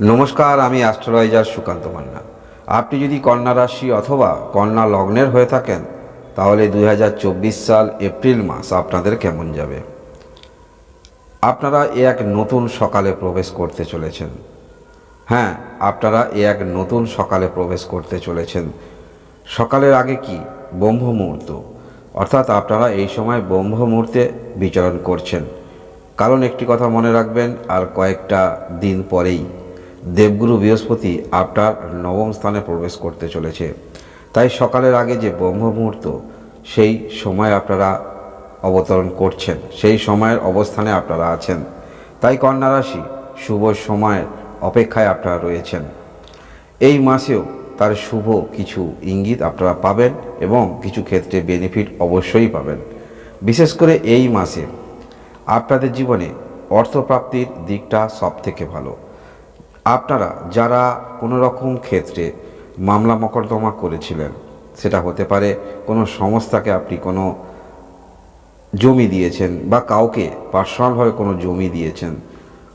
নমস্কার, আমি অ্যাস্ট্রোলজার সুকান্ত মান্না। আপনি যদি কন্যা রাশি অথবা কন্যা লগ্নের হয়ে থাকেন, তাহলে দু হাজার চব্বিশ সাল এপ্রিল মাস আপনাদের কেমন যাবে? আপনারা এ এক নতুন সকালে প্রবেশ করতে চলেছেন। হ্যাঁ আপনারা এ এক নতুন সকালে প্রবেশ করতে চলেছেন। সকালের আগে কি? ব্রহ্ম মুহূর্ত। অর্থাৎ আপনারা এই সময় ব্রহ্ম মুহূর্তে বিচরণ করছেন। কারণ একটি কথা মনে রাখবেন, আর কয়েকটা দিন পরেই দেবগুরু বৃহস্পতি আপনার নবম স্থানে প্রবেশ করতে চলেছে। তাই সকালের আগে যে ব্রহ্ম মুহূর্ত সেই সময় আপনারা অবতরণ করছেন। সেই সময়ের অবস্থানে আপনারা আছেন। তাই কন্যা রাশি শুভ সময়ের অপেক্ষায় আপনারা রয়েছেন। এই মাসেও তার শুভ কিছু ইঙ্গিত আপনারা পাবেন এবং কিছু ক্ষেত্রে বেনিফিট অবশ্যই পাবেন। বিশেষ করে এই মাসে আপনাদের জীবনে অর্থপ্রাপ্তির দিকটা সব থেকে ভালো। আপনারা যারা কোনো রকম ক্ষেত্রে মামলা মকদ্দমা করেছিলেন, সেটা হতে পারে কোনো সংস্থাকে আপনি কোনো জমি দিয়েছেন বা কাউকে পার্সোনালভাবে কোনো জমি দিয়েছেন,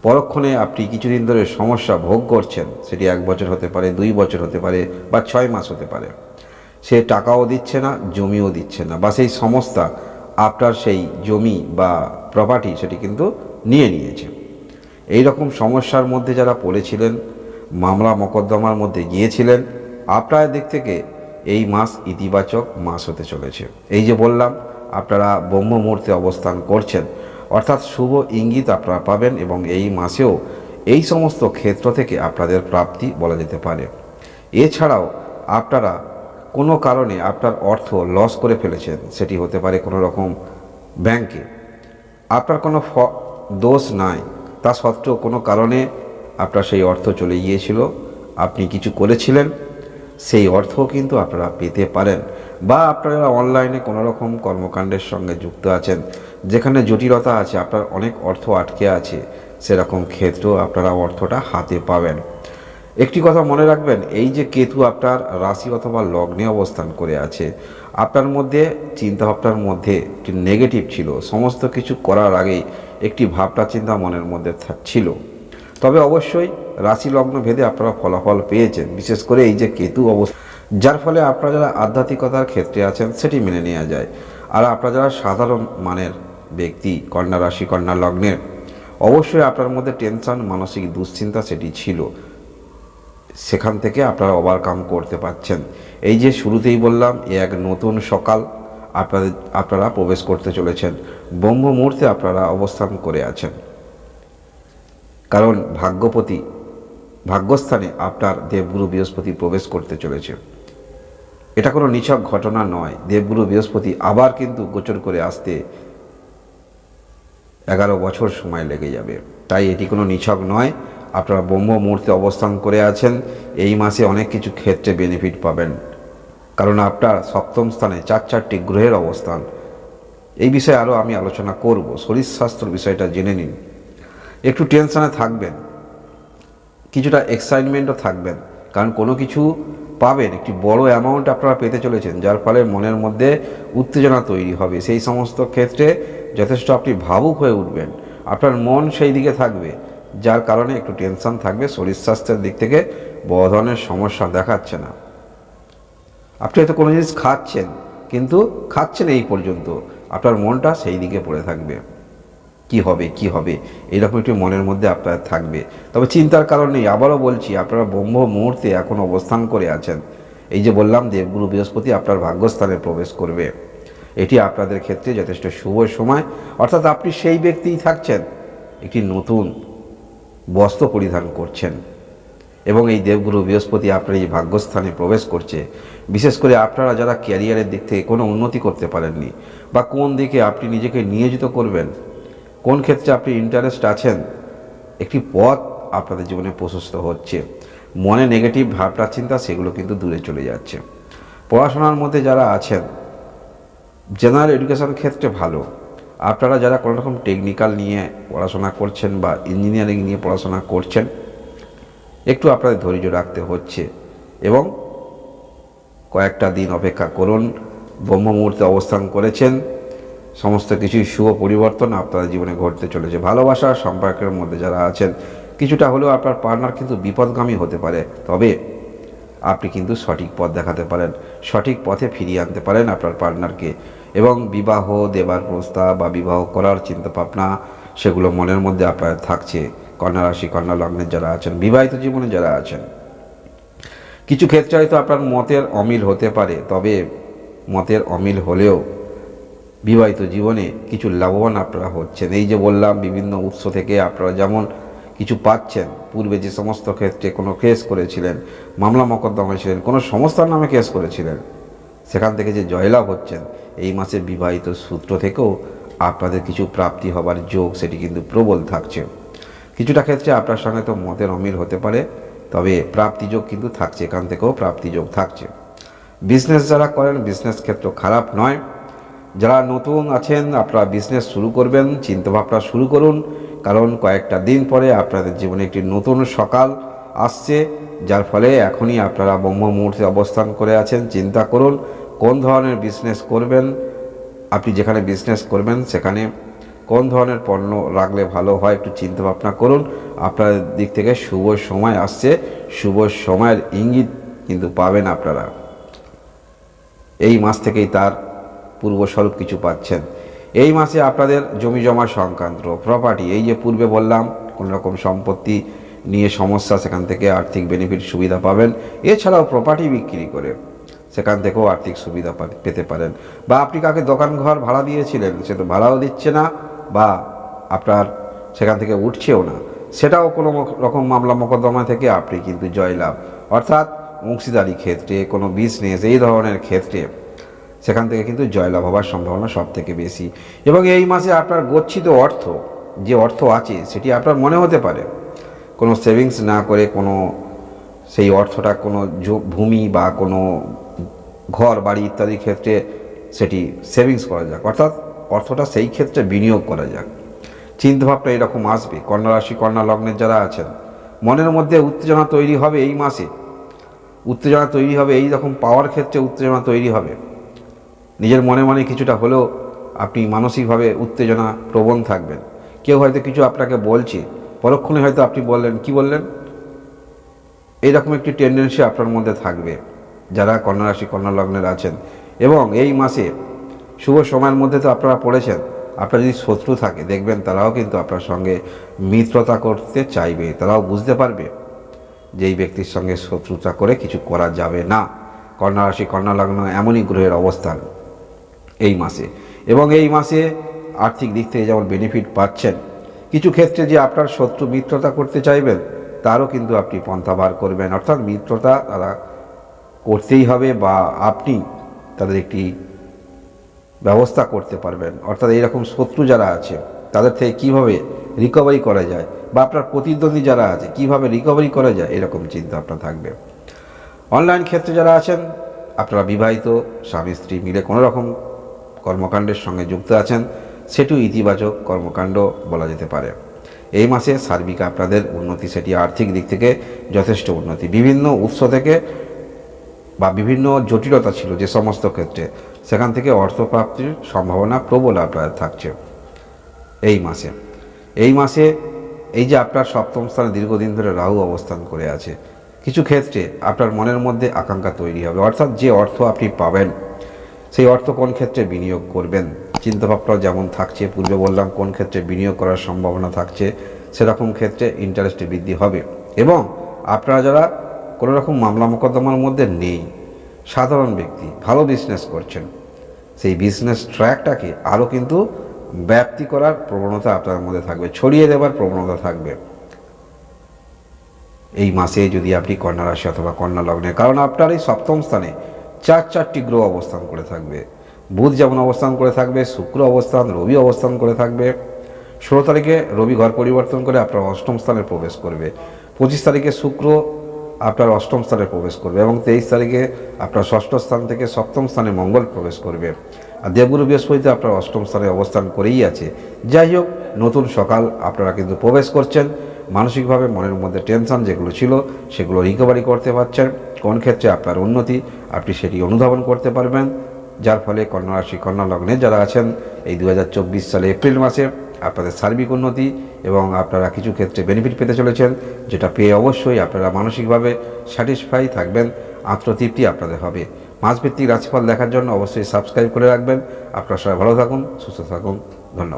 পরক্ষণে আপনি কিছুদিন ধরে সমস্যা ভোগ করছেন, সেটি এক বছর হতে পারে, দুই বছর হতে পারে বা ছয় মাস হতে পারে, সে টাকাও দিচ্ছে না, জমিও দিচ্ছে না, বা সেই সংস্থা আপনার সেই জমি বা প্রপার্টি সেটি কিন্তু নিয়ে নিয়েছে। এই রকম সমস্যার মধ্যে যারা পড়েছিলেন, মামলা মকদ্দমার মধ্যে গিয়েছিলেন আপনার দিক থেকে এই মাস ইতিবাচক মাস হতে চলেছে। এই যে বললাম, আপনারা ব্রহ্ম মুহূর্তে অবস্থান করছেন, অর্থাৎ শুভ ইঙ্গিত আপনারা পাবেন এবং এই মাসেও এই সমস্ত ক্ষেত্র থেকে আপনাদের প্রাপ্তি বলা যেতে পারে। এছাড়াও আপনারা কোনো কারণে আপনার অর্থ লস করে ফেলেছেন, সেটি হতে পারে কোনো রকম ব্যাংকে। আপনার কোনো দোষ নাই। তা সত্ত্বেও কোনো কারণে আপনার সেই অর্থ চলে গিয়েছিল। আপনি কিছু করেছিলেন, সেই অর্থ কিন্তু আপনারা পেতে পারেন বা আপনারা অনলাইনে কোনো রকম কর্মকাণ্ডের সঙ্গে যুক্ত আছেন, যেখানে জটিলতা আছে, আপনার অনেক অর্থ আটকে আছে, সেরকম ক্ষেত্রেও আপনারা অর্থটা হাতে পাবেন। একটি কথা মনে রাখবেন, এই যে কেতু আপনার রাশি অথবা লগ্নে অবস্থান করে আছে, আপনার মধ্যে, চিন্তাভাবনার মধ্যে একটি নেগেটিভ ছিল, সমস্ত কিছু করার আগেই একটি ভাবনা চিন্তা মনের মধ্যে ছিল। তবে অবশ্যই রাশি লগ্ন ভেদে আপনারা ফলাফল পেয়েছেন, বিশেষ করে এই যে কেতু অবস্থা। যার ফলে আপনারা যারা আধ্যাত্মিকতার ক্ষেত্রে আছেন, সেটি মেনে নেওয়া যায়। আর আপনারা যারা সাধারণ মানের ব্যক্তি, কন্যা রাশি, কন্যা লগ্নের, অবশ্যই আপনার মধ্যে টেনশন, মানসিক দুশ্চিন্তা সেটি ছিল। সেখান থেকে আপনারা ওভারকাম করতে পারছেন। এই যে শুরুতেই বললাম এ এক নতুন সকাল আপনাদের, আপনারা প্রবেশ করতে চলেছেন। ব্রহ্ম মুহূর্তে আপনারা অবস্থান করে আছেন। কারণ ভাগ্যপতি, ভাগ্যস্থানে আপনার দেবগুরু বৃহস্পতি প্রবেশ করতে চলেছে। এটা কোনো নিছক ঘটনা নয়। দেবগুরু বৃহস্পতি আবার কিন্তু গোচর করে আসতে এগারো বছর সময় লেগে যাবে। তাই এটি কোনো নিছক নয়। আপনারা ব্রহ্ম মুহূর্তে অবস্থান করে আছেন। এই মাসে অনেক কিছু ক্ষেত্রে বেনিফিট পাবেন। কারণ আপনার সপ্তম স্থানে চার চারটি গ্রহের অবস্থান। এই বিষয়ে আরও আমি আলোচনা করব। শরীর স্বাস্থ্য বিষয়টা জেনে নিন। একটু টেনশনে থাকবেন। কিছুটা এক্সাইটমেন্টও থাকবেন। কারণ কোনো কিছু পাবেন, একটি বড় অ্যামাউন্ট আপনারা পেতে চলেছেন, যার ফলে মনের মধ্যে উত্তেজনা তৈরি হবে। সেই সমস্ত ক্ষেত্রে যথেষ্ট আপনি ভাবুক হয়ে উঠবেন। আপনার মন সেই দিকে থাকবে, যার কারণে একটু টেনশন থাকবে। শরীর স্বাস্থ্যের দিক থেকে বড় ধরনের সমস্যা দেখাচ্ছে না। আপনি হয়তো কোনো জিনিস খাচ্ছেন, কিন্তু খাচ্ছেন এই পর্যন্ত, আপনার মনটা সেই দিকে পড়ে থাকবে। কি হবে কি হবে? এরকম একটি মনের মধ্যে আপনার থাকবে। তবে চিন্তার কারণ নেই, আবারও বলছি, আপনারা ব্রহ্ম মুহূর্তে এখন অবস্থান করে আছেন। এই যে বললাম, দেবগুরু বৃহস্পতি আপনার ভাগ্যস্থানে প্রবেশ করবে। এটি আপনাদের ক্ষেত্রে যথেষ্ট শুভ সময়। অর্থাৎ আপনি সেই ব্যক্তিই থাকছেন, একটি নতুন বস্ত্র পরিধান করছেন। এবং এই দেবগুরু বৃহস্পতি আপনার এই ভাগ্যস্থানে প্রবেশ করছে। বিশেষ করে আপনারা যারা ক্যারিয়ারের দিক থেকে কোনো উন্নতি করতে পারেননি, বা কোন দিকে আপনি নিজেকে নিয়োজিত করবেন, কোন ক্ষেত্রে আপনি ইন্টারেস্ট আছেন, একটি পথ আপনাদের জীবনে প্রশস্ত হচ্ছে। মনে নেগেটিভ ভাবনা চিন্তা সেগুলো কিন্তু দূরে চলে যাচ্ছে। পড়াশোনার মধ্যে যারা আছেন জেনারেল এডুকেশন ক্ষেত্রে ভালো। আপনারা যারা কোনো রকম টেকনিক্যাল নিয়ে পড়াশোনা করছেন বা ইঞ্জিনিয়ারিং নিয়ে পড়াশোনা করছেন একটু আপনাদের ধৈর্য রাখতে হচ্ছে। এবং কয়েকটা দিন অপেক্ষা করুন। ব্রহ্ম মুহূর্তে অবস্থান করেছেন। সমস্ত কিছুই শুভ পরিবর্তন আপনাদের জীবনে ঘটতে চলেছে। ভালোবাসার সম্পর্কের মধ্যে যারা আছেন, কিছুটা হলেও আপনার পার্টনার কিন্তু বিপদগামী হতে পারে। তবে আপনি কিন্তু সঠিক পথ দেখাতে পারেন। সঠিক পথে ফিরিয়ে আনতে পারেন আপনার পার্টনারকে এবং বিবাহ, দেবার প্রস্তাব বা বিবাহ করার চিন্তাভাবনা সেগুলো মনের মধ্যে আপনার থাকছে। কন্যা রাশি, কন্যা লগ্নের যারা আছেন, বিবাহিত জীবনে যারা আছেন, কিছু ক্ষেত্রে হয়তো আপনার মতের অমিল হতে পারে, তবে মতের অমিল হলেও বিবাহিত জীবনে কিছু লাভবান আপনারা হচ্ছেন। এই যে বললাম, বিভিন্ন উৎস থেকে আপনারা যেমন কিছু পাচ্ছেন, পূর্বে যে সমস্ত ক্ষেত্রে কোনো কেস করেছিলেন, মামলা মকদ্দমা ছিলেন, কোনো সংস্থার নামে কেস করেছিলেন, সেখান থেকে যে জয়লাভ হচ্ছেন, এই মাসে বিবাহিত সূত্র থেকেও আপনাদের কিছু প্রাপ্তি হবার যোগ, সেটি কিন্তু প্রবল থাকছে। কিছুটা ক্ষেত্রে আপনার সঙ্গে তো মতের অমিল হতে পারে, তবে প্রাপ্তিযোগ কিন্তু থাকছে, এখান থেকেও প্রাপ্তিযোগ থাকছে। বিজনেস যারা করেন বিজনেস ক্ষেত্র খারাপ নয়। যারা নতুন আছেন, আপনারা বিজনেস শুরু করবেন, চিন্তাভাবনা শুরু করুন, কারণ কয়েকটা দিন পরে আপনাদের জীবনে একটি নতুন সকাল আসছে, যার ফলে এখনই আপনারা ব্রহ্ম মুহূর্তে অবস্থান করে আছেন। চিন্তা করুন, কোন ধরনের বিজনেস করবেন, আপনি যেখানে বিজনেস করবেন, সেখানে কোন ধরনের পণ্য রাখলে ভালো হয় একটু চিন্তা ভাবনা করুন। আপনার দিক থেকে শুভ সময় আসছে। শুভ সময়ের ইঙ্গিত কিন্তু পাবেন আপনারা। এই মাস থেকেই তার পূর্বস্বরূপ কিছু পাচ্ছেন। এই মাসে আপনাদের জমি জমা সংক্রান্ত প্রপার্টি এই যে পূর্বে বললাম কোনো রকম সম্পত্তি নিয়ে সমস্যা, সেখান থেকে আর্থিক বেনিফিট সুবিধা পাবেন। এছাড়াও প্রপার্টি বিক্রি করে সেখান থেকেও আর্থিক সুবিধা পেতে পারেন। বা আপনি কাকে দোকান ঘর ভাড়া দিয়েছিলেন, সে তো ভাড়াও দিচ্ছে না। বা আপনার সেখান থেকে উঠছেও না। সেটাও কোনো রকম মামলা মোকদ্দমা থেকে আপনি কিন্তু জয়লাভ। অর্থাৎ অংশীদারি ক্ষেত্রে, কোনো বিজনেস এই ধরনের ক্ষেত্রে সেখান থেকে কিন্তু জয়লাভ হওয়ার সম্ভাবনা সব থেকে বেশি। এবং এই মাসে আপনার গচ্ছিত অর্থ, যে অর্থ আছে, সেটি আপনার মনে হতে পারে। কোনো সেভিংস না করে কোনো সেই অর্থটা কোনো ভূমি বা কোনো ঘর, বাড়ি ইত্যাদি ক্ষেত্রে সেটি সেভিংস করা যাক। অর্থাৎ অর্থটা সেই ক্ষেত্রে বিনিয়োগ করা যাক। চিন্তাভাবনা এরকম আসবে। কন্যা রাশি, কন্যা লগ্নের যারা আছেন, মনের মধ্যে উত্তেজনা তৈরি হবে এই মাসে। উত্তেজনা তৈরি হবে, এই রকম পাওয়ার ক্ষেত্রে উত্তেজনা তৈরি হবে। নিজের মনে মনে কিছুটা হলেও আপনি মানসিকভাবে উত্তেজনা প্রবণ থাকবেন। কেউ হয়তো কিছু আপনাকে বলছে, পরক্ষণে হয়তো আপনি বললেন, কি বললেন? এইরকম একটি টেন্ডেন্সি আপনার মধ্যে থাকবে, যারা কন্যা রাশি, কন্যা লগ্নের আছেন। এবং এই মাসে শুভ সময়ের মধ্যে তো আপনারা পড়েছেন। আপনার যদি শত্রু থাকে, দেখবেন তারাও কিন্তু আপনার সঙ্গে মিত্রতা করতে চাইবে। তারাও বুঝতে পারবে যে এই ব্যক্তির সঙ্গে শত্রুতা করে কিছু করা যাবে না। কন্যা রাশি, কন্যা লগ্ন এমনই গ্রহের অবস্থান এই মাসে। এবং এই মাসে আর্থিক দিক থেকে যেমন বেনিফিট পাচ্ছেন, কিছু ক্ষেত্রে যে আপনার শত্রু মিত্রতা করতে চাইবেন, তারও কিন্তু আপনি পন্থা বার করবেন। অর্থাৎ মিত্রতা তারা করতেই হবে বা আপনি তাদের একটি ব্যবস্থা করতে পারবেন। অর্থাৎ এইরকম শত্রু যারা আছে, তাদের থেকে কীভাবে রিকভারি করা যায় বা আপনার প্রতিদ্বন্দ্বী যারা আছে, কীভাবে রিকভারি করা যায়, এরকম চিন্তা আপনার থাকবে। অনলাইন ক্ষেত্রে যারা আছেন, আপনারা বিবাহিত, স্বামী, স্ত্রী মিলে কোনো রকম কর্মকাণ্ডের সঙ্গে যুক্ত আছেন, সেটিও ইতিবাচক কর্মকাণ্ড বলা যেতে পারে। এই মাসে সার্বিক আপনাদের উন্নতি, সেটি আর্থিক দিক থেকে যথেষ্ট উন্নতি। বিভিন্ন উৎস থেকে বা বিভিন্ন জটিলতা ছিল যে সমস্ত ক্ষেত্রে, সেখান থেকে অর্থপ্রাপ্তির সম্ভাবনা প্রবল আপনার থাকছে এই মাসে। এই মাসে এই যে আপনার সপ্তম স্থানে দীর্ঘদিন ধরে রাহু অবস্থান করে আছে, কিছু ক্ষেত্রে আপনার মনের মধ্যে আকাঙ্ক্ষা তৈরি হবে। অর্থাৎ যে অর্থ আপনি পাবেন, সেই অর্থ কোন ক্ষেত্রে বিনিয়োগ করবেন? চিন্তাভাবনা যেমন থাকছে, পূর্বে বললাম কোন ক্ষেত্রে বিনিয়োগ করার সম্ভাবনা থাকছে, সেরকম ক্ষেত্রে ইন্টারেস্টে বৃদ্ধি হবে। এবং আপনারা যারা কোনো রকম মামলা মোকদ্দমার মধ্যে নেই। সাধারণ ব্যক্তি ভালো বিজনেস করছেন। সেই বিজনেস ট্র্যাকটাকে আরও কিন্তু ব্যাপ্তি করার প্রবণতা আপনার মধ্যে থাকবে, ছড়িয়ে দেওয়ার প্রবণতা থাকবে। এই মাসে যদি আপনি কন্যা রাশি অথবা কন্যা লগ্নে, কারণ আপনার এই সপ্তম স্থানে চার চারটি গ্রহ অবস্থান করে থাকবে। বুধ যেমন অবস্থান করে থাকবে, শুক্র অবস্থান, রবি অবস্থান করে থাকবে। ষোলো তারিখে রবি ঘর পরিবর্তন করে আপনার অষ্টম স্থানে প্রবেশ করবে। পঁচিশ তারিখে শুক্র আপনার অষ্টম স্থানে প্রবেশ করবে এবং তেইশ তারিখে আপনার ষষ্ঠ স্থান থেকে সপ্তম স্থানে মঙ্গল প্রবেশ করবে। আর দেবগুরু বৃহস্পতিতে আপনার অষ্টম স্থানে অবস্থান করেই আছে। যাই হোক, নতুন সকাল, আপনারা কিন্তু প্রবেশ করছেন। মানসিকভাবে মনের মধ্যে টেনশন যেগুলো ছিল, সেগুলো রিকভারি করতে পারছেন। কোন ক্ষেত্রে আপনার উন্নতি, আপনি সেটি অনুধাবন করতে পারবেন। যার ফলে কন্যা রাশি, কন্যা লগ্নে যারা আছেন, এই দু হাজার চব্বিশ সালে এপ্রিল মাসে আপনাদের সার্বিক উন্নতি এবং আপনারা কিছু ক্ষেত্রে বেনিফিট পেতে চলেছেন, যেটা পেয়ে অবশ্যই আপনারা মানসিকভাবে স্যাটিসফাই থাকবেন, আত্মতৃপ্তি আপনাদের হবে। মাসভিত্তিক রাশিফল দেখার জন্য অবশ্যই সাবস্ক্রাইব করে রাখবেন। আপনারা সবাই ভালো থাকুন, সুস্থ থাকুন, ধন্যবাদ।